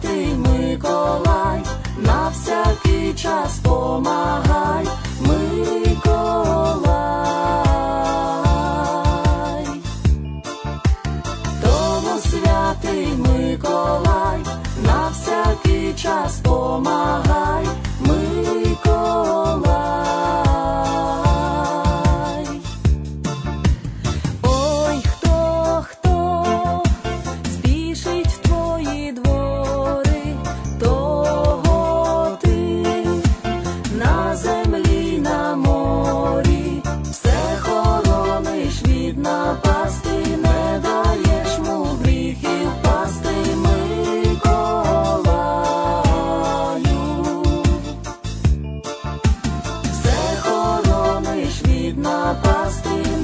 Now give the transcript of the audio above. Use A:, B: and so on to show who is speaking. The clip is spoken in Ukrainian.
A: святий Миколай, на всякий час помагай, Миколай, тому святий Миколай. asking.